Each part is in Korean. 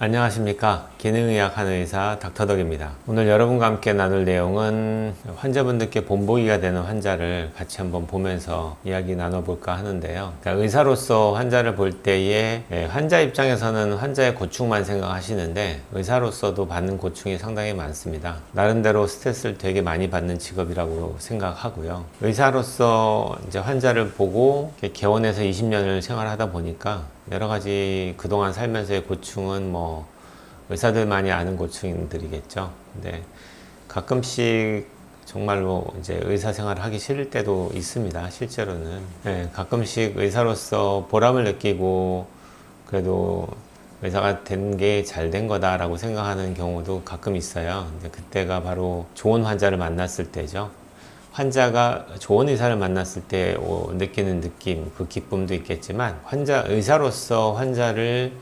안녕하십니까 기능의학 하는 의사 닥터덕입니다. 오늘 여러분과 함께 나눌 내용은 환자분들께 본보기가 되는 환자를 같이 한번 보면서 이야기 나눠볼까 하는데요. 그러니까 의사로서 환자를 볼 때에 예, 환자 입장에서는 환자의 고충만 생각하시는데 의사로서도 받는 고충이 상당히 많습니다. 나름대로 스트레스를 되게 많이 받는 직업이라고 생각하고요. 의사로서 이제 환자를 보고 개원해서 20년을 생활하다 보니까 여러 가지 그동안 살면서의 고충은 뭐 의사들만이 아는 고충들이겠죠. 근데 가끔씩 정말로 이제 의사 생활을 하기 싫을 때도 있습니다. 실제로는. 네, 가끔씩 의사로서 보람을 느끼고 그래도 의사가 된 게 잘 된 거다라고 생각하는 경우도 가끔 있어요. 근데 그때가 바로 좋은 환자를 만났을 때죠. 환자가 좋은 의사를 만났을 때 오- 느끼는 느낌, 그 기쁨도 있겠지만 환자 의사로서 환자를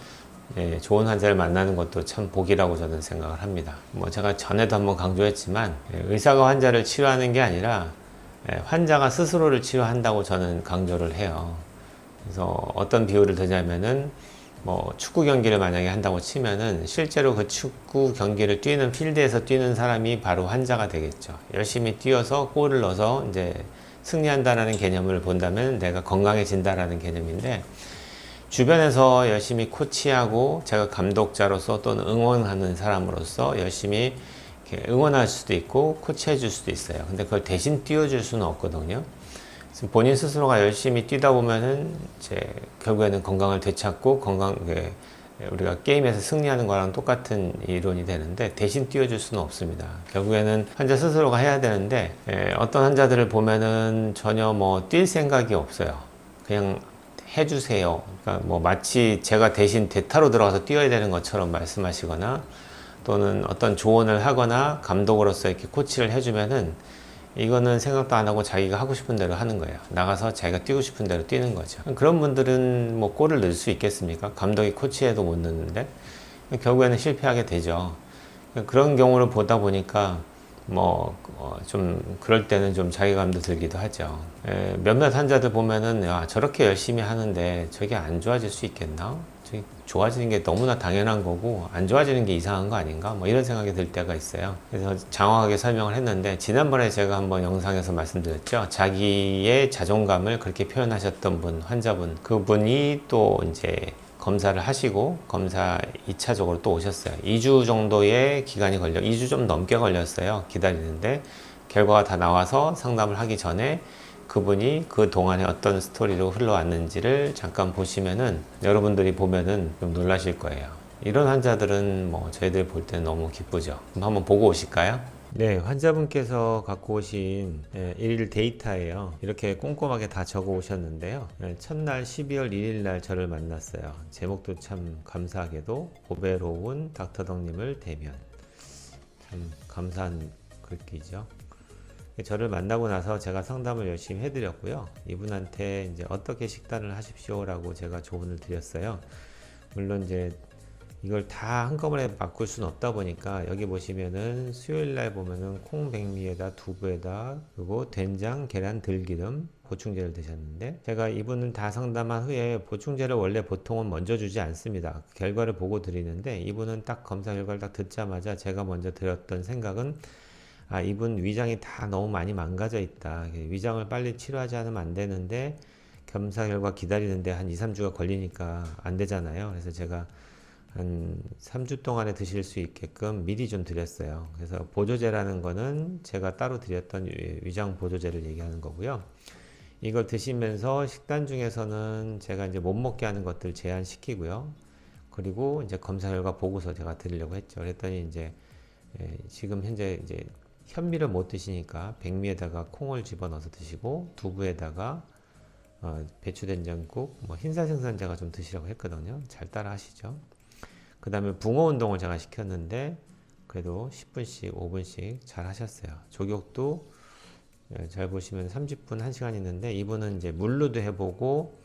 예, 좋은 환자를 만나는 것도 참 복이라고 저는 생각을 합니다. 뭐 제가 전에도 한번 강조했지만 예, 의사가 환자를 치료하는 게 아니라 예, 환자가 스스로를 치료한다고 저는 강조를 해요. 그래서 어떤 비유를 드냐면은 뭐 축구 경기를 만약에 한다고 치면은 실제로 그 축구 경기를 뛰는 필드에서 뛰는 사람이 바로 환자가 되겠죠. 열심히 뛰어서 골을 넣어서 이제 승리한다라는 개념을 본다면 내가 건강해진다라는 개념인데 주변에서 열심히 코치하고 제가 감독자로서 또는 응원하는 사람으로서 열심히 응원할 수도 있고 코치해 줄 수도 있어요. 근데 그걸 대신 띄워줄 수는 없거든요. 본인 스스로가 열심히 뛰다 보면은 이제 결국에는 건강을 되찾고 건강 그 우리가 게임에서 승리하는 거랑 똑같은 이론이 되는데 대신 띄워줄 수는 없습니다. 결국에는 환자 스스로가 해야 되는데 에, 어떤 환자들을 보면은 전혀 뭐 뛸 생각이 없어요. 그냥 해주세요. 그러니까 뭐 마치 제가 대신 대타로 들어가서 뛰어야 되는 것처럼 말씀하시거나 또는 어떤 조언을 하거나 감독으로서 이렇게 코치를 해주면은 이거는 생각도 안 하고 자기가 하고 싶은 대로 하는 거예요. 나가서 자기가 뛰고 싶은 대로 뛰는 거죠. 그런 분들은 뭐 골을 넣을 수 있겠습니까? 감독이 코치해도 못 넣는데 결국에는 실패하게 되죠. 그런 경우를 보다 보니까 뭐좀 그럴 때는 좀 자괴감도 들기도 하죠. 에, 몇몇 환자들 보면은 야 저렇게 열심히 하는데 저게 안 좋아질 수 있겠나? 좋아지는 게 너무나 당연한 거고 안 좋아지는 게 이상한 거 아닌가? 뭐 이런 생각이 들 때가 있어요. 그래서 장황하게 설명을 했는데 지난번에 제가 한번 영상에서 말씀드렸죠. 자기의 자존감을 그렇게 표현하셨던 분, 환자분, 그분이 또 이제 검사를 하시고 검사 2차적으로 또 오셨어요. 2주 정도의 기간이 걸려 2주 좀 넘게 걸렸어요. 기다리는데 결과가 다 나와서 상담을 하기 전에 그분이 그 동안에 어떤 스토리로 흘러왔는지를 잠깐 보시면은 여러분들이 보면은 좀 놀라실 거예요. 이런 환자들은 뭐 저희들 볼 때는 너무 기쁘죠. 한번 보고 오실까요? 네, 환자분께서 갖고 오신 예, 일일 데이터예요. 이렇게 꼼꼼하게 다 적어 오셨는데요. 예, 첫날 12월 1일 날 저를 만났어요. 제목도 참 감사하게도 보배로운 닥터덕님을 대면. 참 감사한 글귀죠. 저를 만나고 나서 제가 상담을 열심히 해드렸고요. 이분한테 이제 어떻게 식단을 하십시오라고 제가 조언을 드렸어요. 물론 이제 이걸 다 한꺼번에 바꿀 수는 없다 보니까 여기 보시면은 수요일 날 보면은 콩 백미에다 두부에다 그리고 된장, 계란, 들기름 보충제를 드셨는데 제가 이분을 다 상담한 후에 보충제를 원래 보통은 먼저 주지 않습니다. 결과를 보고 드리는데 이분은 딱 검사 결과를 딱 듣자마자 제가 먼저 드렸던 생각은 아 이분 위장이 다 너무 많이 망가져 있다. 위장을 빨리 치료하지 않으면 안 되는데 검사 결과 기다리는데 한 2, 3주가 걸리니까 안 되잖아요. 그래서 제가 한 3주 동안에 드실 수 있게끔 미리 좀 드렸어요. 그래서 보조제라는 거는 제가 따로 드렸던 위- 위장 보조제를 얘기하는 거고요. 이걸 드시면서 식단 중에서는 제가 이제 못 먹게 하는 것들 제한시키고요. 그리고 이제 검사 결과 보고서 제가 드리려고 했죠. 그랬더니 이제 예, 지금 현재 이제 현미를 못 드시니까 백미에다가 콩을 집어넣어서 드시고 두부에다가 어, 배추 된장국, 뭐 흰살 생선제가 좀 드시라고 했거든요. 잘 따라 하시죠. 그 다음에 붕어 운동을 제가 시켰는데 그래도 10분씩, 5분씩 잘 하셨어요. 조격도 예, 잘 보시면 30분, 1시간 있는데 이분은 이제 물로도 해보고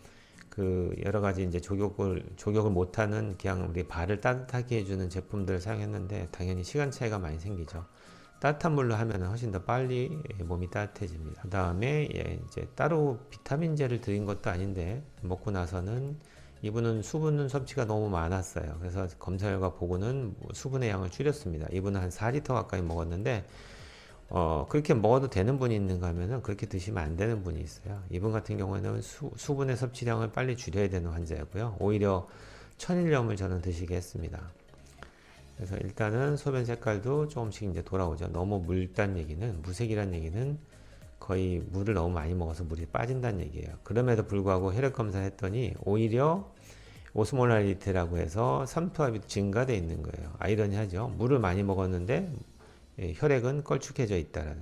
그 여러 가지 이제 조격을 조격을 못하는 그냥 우리 발을 따뜻하게 해주는 제품들을 사용했는데 당연히 시간 차이가 많이 생기죠. 따뜻한 물로 하면 훨씬 더 빨리 예, 몸이 따뜻해집니다. 그 다음에 예, 이제 따로 비타민제를 드린 것도 아닌데 먹고 나서는 이분은 수분 섭취가 너무 많았어요. 그래서 검사 결과 보고는 뭐 수분의 양을 줄였습니다. 이분은 한 4리터 가까이 먹었는데 어, 그렇게 먹어도 되는 분이 있는가 하면은 그렇게 드시면 안 되는 분이 있어요. 이분 같은 경우에는 수, 수분의 섭취량을 빨리 줄여야 되는 환자였고요. 오히려 천일염을 저는 드시게 했습니다. 그래서 일단은 소변 색깔도 조금씩 이제 돌아오죠. 너무 묽단 얘기는, 무색이란 얘기는 거의 물을 너무 많이 먹어서 물이 빠진다는 얘기예요. 그럼에도 불구하고 혈액 검사를 했더니 오히려 오스몰라리티라고 해서 삼투압이 증가돼 있는 거예요. 아이러니하죠. 물을 많이 먹었는데 예, 혈액은 걸쭉해져 있다라는.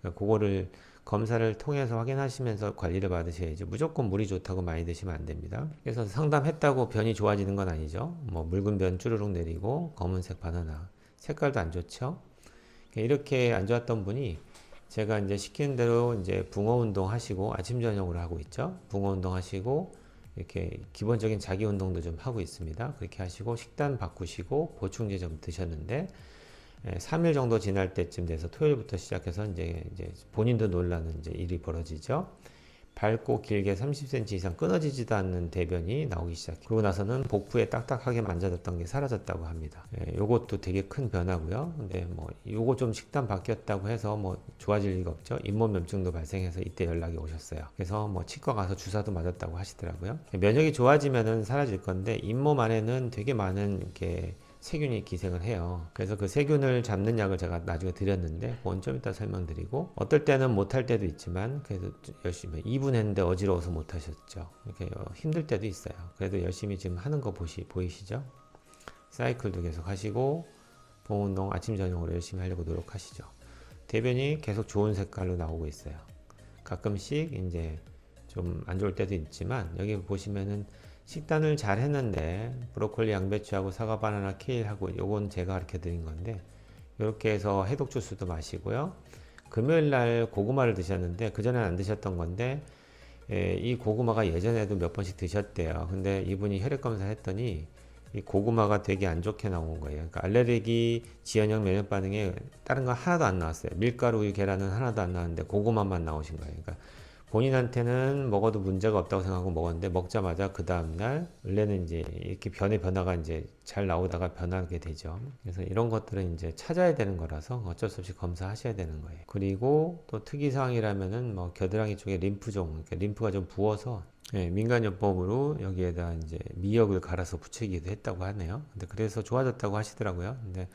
그러니까 그거를 검사를 통해서 확인하시면서 관리를 받으셔야지 무조건 물이 좋다고 많이 드시면 안 됩니다. 그래서 상담했다고 변이 좋아지는 건 아니죠. 뭐 묽은 변 쭈르륵 내리고 검은색 바나나 색깔도 안 좋죠. 이렇게 안 좋았던 분이 제가 이제 시키는 대로 이제 붕어 운동 하시고 아침 저녁으로 하고 있죠. 붕어 운동 하시고 이렇게 기본적인 자기 운동도 좀 하고 있습니다. 그렇게 하시고 식단 바꾸시고 보충제 좀 드셨는데 예, 3일 정도 지날 때쯤 돼서 토요일부터 시작해서 이제, 이제 본인도 놀라는 이제 일이 벌어지죠. 밝고 길게 30cm 이상 끊어지지도 않는 대변이 나오기 시작해. 그러고 나서는 복부에 딱딱하게 만져졌던 게 사라졌다고 합니다. 예, 요것도 되게 큰 변화고요. 근데 뭐 요거 좀 식단 바뀌었다고 해서 뭐 좋아질 리가 없죠. 잇몸염증도 발생해서 이때 연락이 오셨어요. 그래서 뭐 치과 가서 주사도 맞았다고 하시더라고요. 면역이 좋아지면은 사라질 건데 잇몸 안에는 되게 많은 이렇게 세균이 기생을 해요. 그래서 그 세균을 잡는 약을 제가 나중에 드렸는데 그건 좀 이따 설명드리고 어떨 때는 못할 때도 있지만 그래도 열심히 2분 했는데 어지러워서 못 하셨죠. 이렇게 힘들 때도 있어요. 그래도 열심히 지금 하는 거 보시 보이시죠? 사이클도 계속 하시고 봉 운동 아침 저녁으로 열심히 하려고 노력하시죠. 대변이 계속 좋은 색깔로 나오고 있어요. 가끔씩 이제 좀 안 좋을 때도 있지만 여기 보시면은 식단을 잘 했는데 브로콜리, 양배추하고 사과, 바나나, 케일하고 요건 제가 가르쳐 드린 건데 이렇게 해서 해독 주스도 마시고요. 금요일 날 고구마를 드셨는데 그 전에는 안 드셨던 건데 예, 이 고구마가 예전에도 몇 번씩 드셨대요. 근데 이분이 혈액 검사를 했더니 이 고구마가 되게 안 좋게 나온 거예요. 그러니까 알레르기, 지연형 면역 반응에 다른 거 하나도 안 나왔어요. 밀가루, 계란은 하나도 안 나왔는데 고구마만 나오신 거예요. 그러니까 본인한테는 먹어도 문제가 없다고 생각하고 먹었는데 먹자마자 그 다음날 원래는 이제 이렇게 변의 변화가 이제 잘 나오다가 변하게 되죠. 그래서 이런 것들은 이제 찾아야 되는 거라서 어쩔 수 없이 검사하셔야 되는 거예요. 그리고 또 특이사항이라면은 뭐 겨드랑이 쪽에 림프종, 그러니까 림프가 좀 부어서 예, 민간요법으로 여기에다 이제 미역을 갈아서 붙이기도 했다고 하네요. 근데 그래서 좋아졌다고 하시더라고요. 근데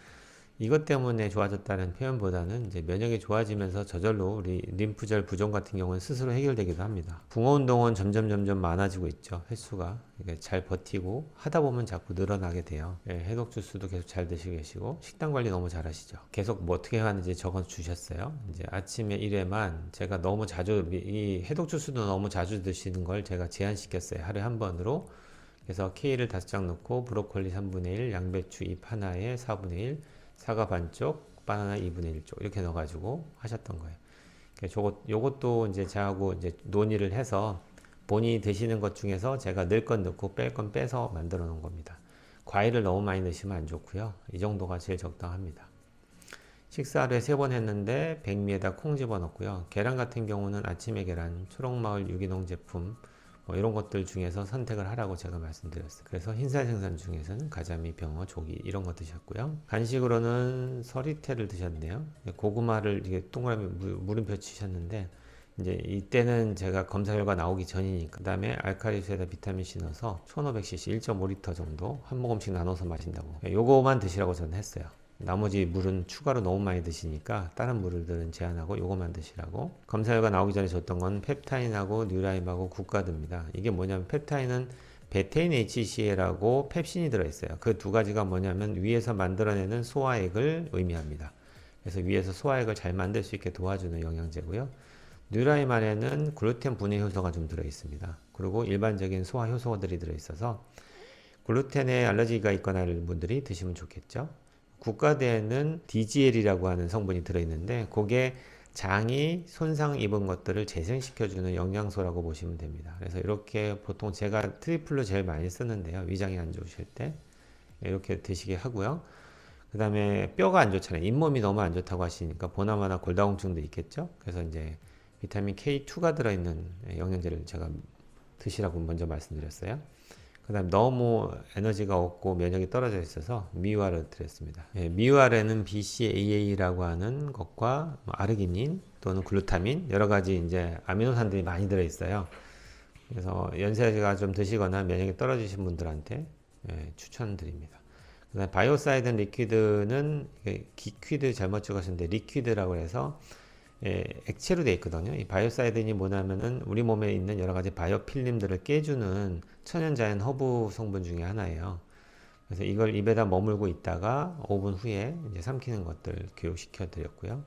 이것 때문에 좋아졌다는 표현보다는 이제 면역이 좋아지면서 저절로 우리 림프절 부종 같은 경우는 스스로 해결되기도 합니다. 붕어 운동은 점점 점점 많아지고 있죠. 횟수가 잘 버티고 하다 보면 자꾸 늘어나게 돼요. 예, 해독 주스도 계속 잘 드시고 계시고 식단 관리 너무 잘하시죠. 계속 뭐 어떻게 하는지 적어 주셨어요. 이제 아침에 1회만 제가 너무 자주 이 해독 주스도 너무 자주 드시는 걸 제가 제한시켰어요. 하루에 한 번으로. 그래서 케일을 5장 넣고 브로콜리 3분의 1, 양배추 잎 하나에 4분의 1, 사과 반쪽, 바나나 2분의 1쪽 이렇게 넣어가지고 하셨던 거예요. 저것 요것도 이제 저하고 이제 논의를 해서 본인이 드시는 것 중에서 제가 넣을 건 넣고 뺄 건 빼서 만들어 놓은 겁니다. 과일을 너무 많이 넣으시면 안 좋고요. 이 정도가 제일 적당합니다. 식사를 세번 했는데 백미에다 콩 집어 넣고요. 계란 같은 경우는 아침에 계란, 초록마을 유기농 제품 뭐 이런 것들 중에서 선택을 하라고 제가 말씀드렸어요. 그래서 흰살 생선 중에서는 가자미, 병어, 조기 이런 거 드셨고요. 간식으로는 서리태를 드셨네요. 고구마를 이게 동그라미 물음표 치셨는데 이제 이때는 제가 검사 결과 나오기 전이니까 그 다음에 알칼리수에다 비타민 C 넣어서 1500cc 1.5리터 정도 한 모금씩 나눠서 마신다고 요거만 드시라고 저는 했어요. 나머지 물은 추가로 너무 많이 드시니까 다른 물들은 제한하고 요거만 드시라고. 검사 결과 나오기 전에 줬던 건 펩타인하고 뉴라임하고 국가드입니다. 이게 뭐냐면 펩타인은 베테인 HCL하고 펩신이 들어있어요. 그 두 가지가 뭐냐면 위에서 만들어내는 소화액을 의미합니다. 그래서 위에서 소화액을 잘 만들 수 있게 도와주는 영양제고요. 뉴라임 안에는 글루텐 분해 효소가 좀 들어있습니다. 그리고 일반적인 소화 효소들이 들어있어서 글루텐에 알러지가 있거나 하는 분들이 드시면 좋겠죠 국가대에는 DGL이라고 하는 성분이 들어있는데 그게 장이 손상 입은 것들을 재생시켜주는 영양소라고 보시면 됩니다. 그래서 이렇게 보통 제가 트리플로 제일 많이 쓰는데요. 위장이 안 좋으실 때 이렇게 드시게 하고요. 그 다음에 뼈가 안 좋잖아요. 잇몸이 너무 안 좋다고 하시니까 보나마나 골다공증도 있겠죠. 그래서 이제 비타민 K2가 들어있는 영양제를 제가 드시라고 먼저 말씀드렸어요. 그다음 너무 에너지가 없고 면역이 떨어져 있어서 미와를 드렸습니다. 예, 미와에는 BCAA라고 하는 것과 뭐 아르기닌 또는 글루타민 여러 가지 이제 아미노산들이 많이 들어 있어요. 그래서 연세가 좀 드시거나 면역이 떨어지신 분들한테 예, 추천드립니다. 그다음 바이오사이든 리퀴드는 기퀴드 잘못 찍으셨는데 리퀴드라고 해서 예, 액체로 되어 있거든요. 이 바이오사이든이 뭐냐면은 우리 몸에 있는 여러 가지 바이오 필름들을 깨주는 천연자연 허브 성분 중에 하나예요. 그래서 이걸 입에다 머물고 있다가 5분 후에 이제 삼키는 것들 교육시켜 드렸고요.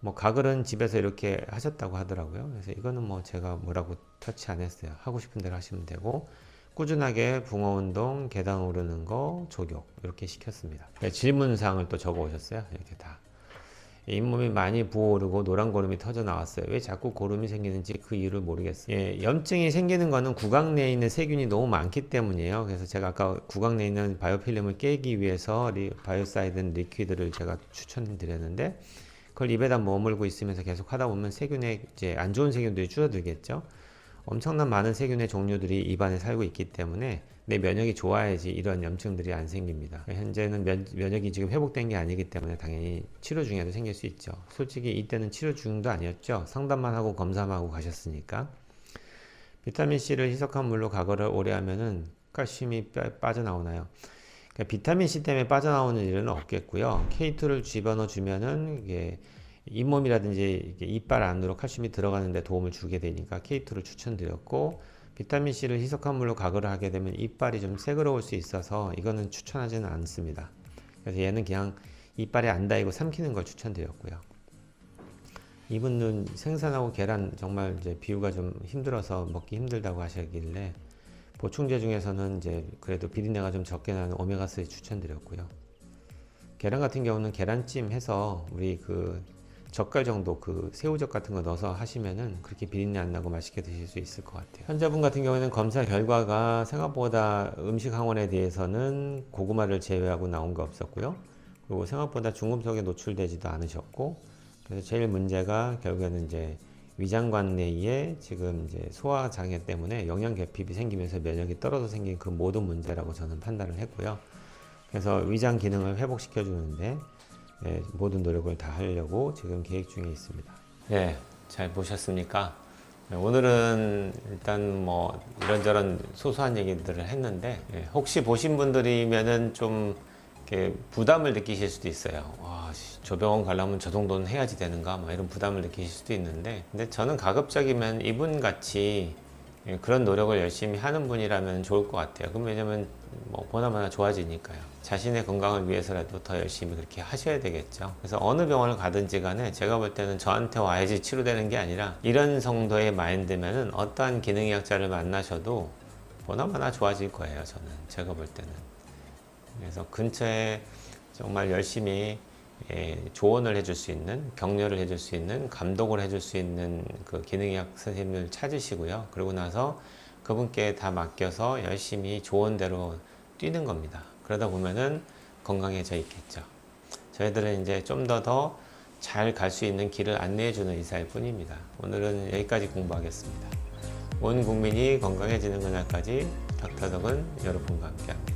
뭐 가글은 집에서 이렇게 하셨다고 하더라고요. 그래서 이거는 뭐 제가 뭐라고 터치 안 했어요. 하고 싶은 대로 하시면 되고 꾸준하게 붕어 운동, 계단 오르는 거, 조격 이렇게 시켰습니다. 네, 질문사항을 또 적어 오셨어요. 이렇게 다. 잇몸이 많이 부어오르고 노란 고름이 터져 나왔어요. 왜 자꾸 고름이 생기는지 그 이유를 모르겠어요. 예, 염증이 생기는 거는 구강 내에 있는 세균이 너무 많기 때문이에요. 그래서 제가 아까 구강 내에 있는 바이오필름을 깨기 위해서 리, 바이오사이든 리퀴드를 제가 추천드렸는데 그걸 입에다 머물고 있으면서 계속 하다 보면 세균의 이제 안 좋은 세균들이 줄어들겠죠. 엄청난 많은 세균의 종류들이 입안에 살고 있기 때문에 내 면역이 좋아야지 이런 염증들이 안 생깁니다. 현재는 면, 면역이 지금 회복된 게 아니기 때문에 당연히 치료 중에도 생길 수 있죠. 솔직히 이때는 치료 중도 아니었죠. 상담만 하고 검사만 하고 가셨으니까. 비타민 C를 희석한 물로 가거를 오래 하면은 칼슘이 빠- 빠져나오나요? 그러니까 비타민 C 때문에 빠져나오는 일은 없겠고요. K2를 집어넣어 주면은 이게 잇몸이라든지 이빨 안으로 칼슘이 들어가는 데 도움을 주게 되니까 K2를 추천드렸고 비타민 C를 희석한 물로 가글을 하게 되면 이빨이 좀 새그러울 수 있어서 이거는 추천하지는 않습니다. 그래서 얘는 그냥 이빨에 안 닿이고 삼키는 걸 추천드렸고요. 이분은 생선하고 계란 정말 이제 비유가 좀 힘들어서 먹기 힘들다고 하시길래 보충제 중에서는 이제 그래도 비린내가 좀 적게 나는 오메가3 추천드렸고요. 계란 같은 경우는 계란찜 해서 우리 그 젓갈 정도 그 새우젓 같은 거 넣어서 하시면은 그렇게 비린내 안 나고 맛있게 드실 수 있을 것 같아요. 환자분 같은 경우에는 검사 결과가 생각보다 음식 항원에 대해서는 고구마를 제외하고 나온 거 없었고요. 그리고 생각보다 중금속에 노출되지도 않으셨고 그래서 제일 문제가 결국에는 이제 위장관 내에 지금 이제 소화 장애 때문에 영양 결핍이 생기면서 면역이 떨어져 생긴 그 모든 문제라고 저는 판단을 했고요. 그래서 위장 기능을 회복시켜 주는데 예, 모든 노력을 다 하려고 지금 계획 중에 있습니다. 예, 잘 보셨습니까? 네, 오늘은 일단 뭐 이런저런 소소한 얘기들을 했는데 예, 혹시 보신 분들이면은 좀 부담을 느끼실 수도 있어요. 와, 씨, 저 병원 가려면 저 정도는 해야지 되는가? 막 이런 부담을 느끼실 수도 있는데 근데 저는 가급적이면 이분 같이 예, 그런 노력을 열심히 하는 분이라면 좋을 것 같아요. 그럼 왜냐면 뭐 보나마나 좋아지니까요. 자신의 건강을 위해서라도 더 열심히 그렇게 하셔야 되겠죠. 그래서 어느 병원을 가든지 간에 제가 볼 때는 저한테 와야지 치료되는 게 아니라 이런 정도의 마인드면은 어떠한 기능의학자를 만나셔도 보나마나 좋아질 거예요. 저는 제가 볼 때는. 그래서 근처에 정말 열심히 예, 조언을 해줄 수 있는, 격려를 해줄 수 있는, 감독을 해줄 수 있는 그 기능의학 선생님을 찾으시고요. 그러고 나서 그분께 다 맡겨서 열심히 조언대로 뛰는 겁니다. 그러다 보면은 건강해져 있겠죠. 저희들은 이제 좀 더 더 잘 갈 수 있는 길을 안내해 주는 의사일 뿐입니다. 오늘은 여기까지 공부하겠습니다. 온 국민이 건강해지는 그날까지 닥터덕은 여러분과 함께합니다.